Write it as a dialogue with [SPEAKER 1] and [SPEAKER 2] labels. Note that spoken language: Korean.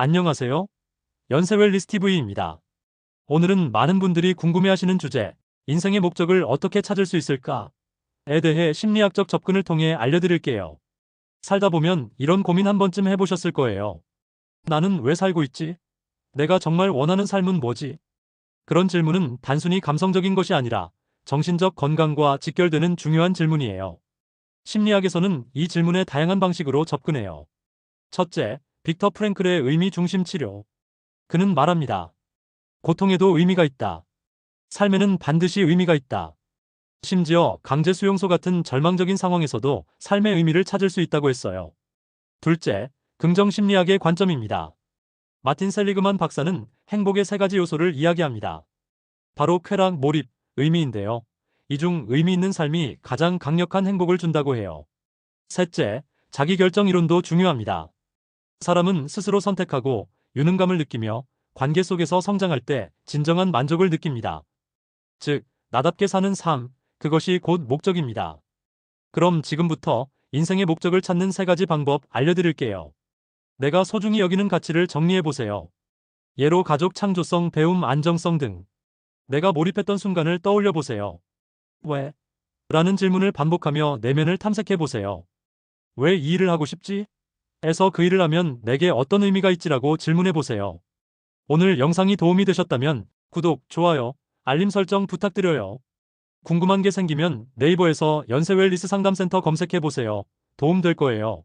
[SPEAKER 1] 안녕하세요. 연세웰리스 TV입니다. 오늘은 많은 분들이 궁금해하시는 주제, 인생의 목적을 어떻게 찾을 수 있을까? 에 대해 심리학적 접근을 통해 알려드릴게요. 살다 보면 이런 고민 한 번쯤 해보셨을 거예요. 나는 왜 살고 있지? 내가 정말 원하는 삶은 뭐지? 그런 질문은 단순히 감성적인 것이 아니라 정신적 건강과 직결되는 중요한 질문이에요. 심리학에서는 이 질문에 다양한 방식으로 접근해요. 첫째, 빅터 프랭클의 의미 중심 치료. 그는 말합니다. 고통에도 의미가 있다. 삶에는 반드시 의미가 있다. 심지어 강제 수용소 같은 절망적인 상황에서도 삶의 의미를 찾을 수 있다고 했어요. 둘째, 긍정 심리학의 관점입니다. 마틴 셀리그만 박사는 행복의 세 가지 요소를 이야기합니다. 바로 쾌락, 몰입, 의미인데요. 이 중 의미 있는 삶이 가장 강력한 행복을 준다고 해요. 셋째, 자기결정 이론도 중요합니다. 사람은 스스로 선택하고 유능감을 느끼며 관계 속에서 성장할 때 진정한 만족을 느낍니다. 즉, 나답게 사는 삶, 그것이 곧 목적입니다. 그럼 지금부터 인생의 목적을 찾는 세 가지 방법 알려드릴게요. 내가 소중히 여기는 가치를 정리해보세요. 예로 가족 창조성, 배움, 안정성 등. 내가 몰입했던 순간을 떠올려 보세요. 왜? 라는 질문을 반복하며 내면을 탐색해 보세요. 왜 이 일을 하고 싶지? 에서 그 일을 하면 내게 어떤 의미가 있지라고 질문해 보세요. 오늘 영상이 도움이 되셨다면 구독, 좋아요, 알림 설정 부탁드려요. 궁금한 게 생기면 네이버에서 연세웰리스 상담센터 검색해 보세요. 도움 될 거예요.